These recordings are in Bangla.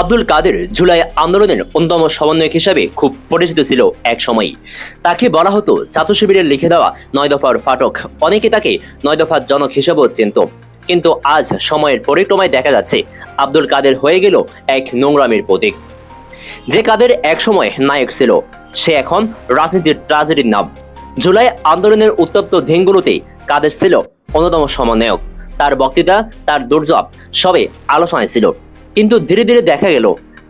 আব্দুল কাদের জুলাই আন্দোলনের অন্যতম সমন্বয়ক হিসাবে খুব পরিচিত ছিল এক সময় তাকে বলা হতো ছাত্র শিবিরের লিখে দেওয়া নয় দফার পাঠক। অনেকে তাকে নয় দফার জনক হিসেবেও চিনত। কিন্তু আজ সময়ের পরিক্রমায় দেখা যাচ্ছে, আব্দুল কাদের হয়ে গেল এক নোংরামের প্রতীক। যে কাদের একসময় নায়ক ছিল, সে এখন রাজনীতির ট্রাজেডির নাম। জুলাই আন্দোলনের উত্তপ্ত দিনগুলোতে কাদের ছিল অন্যতম সমন্বয়ক। তার বক্তৃতা, তার দুর্জব সবে আলোচনায় ছিল। কিন্তু ধীরে ধীরে দেখা গেল,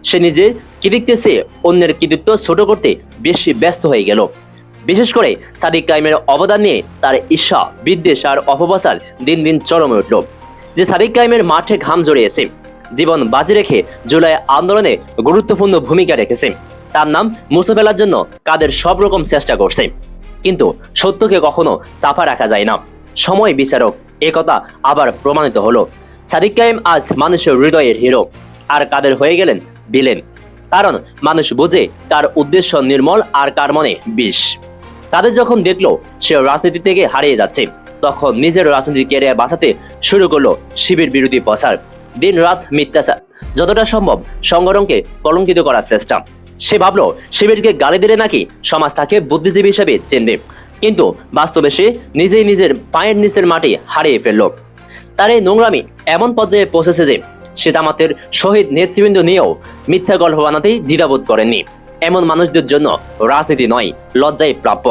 সে নিজে কৃতিত্বে অন্যের কৃতিত্ব ছোট করতে বেশি ব্যস্ত হয়ে গেল। বিশেষ করে সাদিক কাইমের অবদান নিয়ে তার ঈর্ষা, বিদ্বেষ আর অপপ্রচার দিন দিন চরমে উঠল, যে সাদিক কাইমের মাঠে ঘাম জড়িয়েছে। জীবন বাজি রেখে জুলাই আন্দোলনে গুরুত্বপূর্ণ ভূমিকা রেখেছে। তার নাম মুছে ফেলার জন্য কাদের সব রকম চেষ্টা করছে। কিন্তু সত্যকে কখনো চাপা রাখা যায় না। সময় বিচারক একথা আবার প্রমাণিত হলো। সাদিক কাইম আজ মানুষের হৃদয়ের হিরো। আর কাদের হয়ে গেলেন বিলেন কারণ মানুষ বোঝে তার উদ্দেশ্য নির্মল আর কার মনে বিষ। তাদের যখন দেখল সে রাজনীতি থেকে হারিয়ে যাচ্ছে, তখন নিজের রাজনীতি ক্যারিয়ার বাঁচাতে শুরু করল শিবির বিরোধী প্রচার। দিন রাত মিথ্যাচার, যতটা সম্ভব সংগঠনকে কলঙ্কিত করার চেষ্টা। সে ভাবলো, শিবিরকে গালি দিলে নাকি সমাজ তাকে বুদ্ধিজীবী হিসেবে চিনবে। কিন্তু বাস্তবে সে নিজেই নিজের পায়ের নিচের মাটি হারিয়ে ফেলল। তার এই নোংরামি এমন পর্যায়ে পৌঁছেছে যে সে জামাতের শহীদ নেতৃবৃন্দ নিয়েও মিথ্যা গল্প বানাতেই দ্বিধাবোধ করেননি। এমন মানুষদের জন্য রাজনীতি নয় লজ্জায় প্রাপ্য।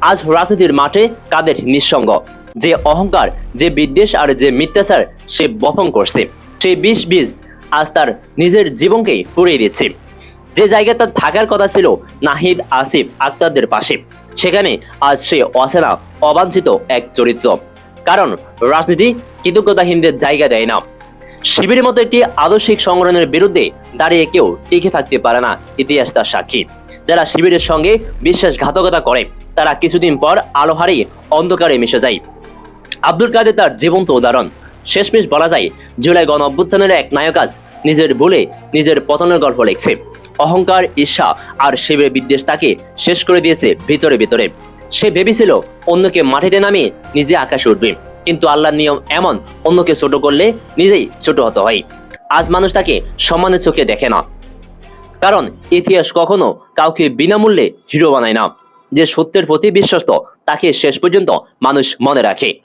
আজ রাজনীতির মাঠে কাদের নিঃসঙ্গ? যে অহংকার, যে বিদ্বেষ আর যে মিথ্যাচার সে বপন করছে, সেই বিষ বীজ আজ তার নিজের জীবনকেই পুড়িয়ে দিচ্ছে। যে জায়গায় তার থাকার কথা ছিল নাহিদ, আসিফ, আক্তারদের পাশে, সেখানে আজ সে অচেনা, অবাঞ্ছিত এক চরিত্র। কারণ রাজনীতি কৃতজ্ঞতাহীনদের জায়গা দেয় না। শিবিরের মতো একটি আদর্শিক সংগঠনের বিরুদ্ধে দাঁড়িয়ে কেউ টিকে থাকতে পারে না, ইতিহাস তার সাক্ষী। যারা শিবিরের সঙ্গে বিশ্বাসঘাতকতা করে, তারা কিছুদিন পর আলো হারিয়ে অন্ধকারে মিশে যায়। আব্দুল কাদের তার জীবন্ত উদাহরণ। শেষমেশ বলা যায়, জুলাই গণ অভ্যুত্থানের এক নায়ক আজ নিজের ভুলে নিজের পতনের গল্প লিখছে। অহংকার, ঈর্ষা আর শিবের বিদ্বেষ তাকে শেষ করে দিয়েছে ভিতরে ভিতরে। সে ভেবেছিল অন্যকে মাটিতে নামিয়ে নিজে আকাশে উঠবে। কিন্তু আল্লাহর নিয়ম এমন, অন্যকে ছোট করলে নিজেই ছোট হতে হয়। আজ মানুষ তাকে সম্মানের চোখে দেখে না। কারণ ইতিহাস কখনো কাউকে বিনামূল্যে হিরো বানায় না। যে সত্যের প্রতি বিশ্বস্ত, তাকে শেষ পর্যন্ত মানুষ মনে রাখে।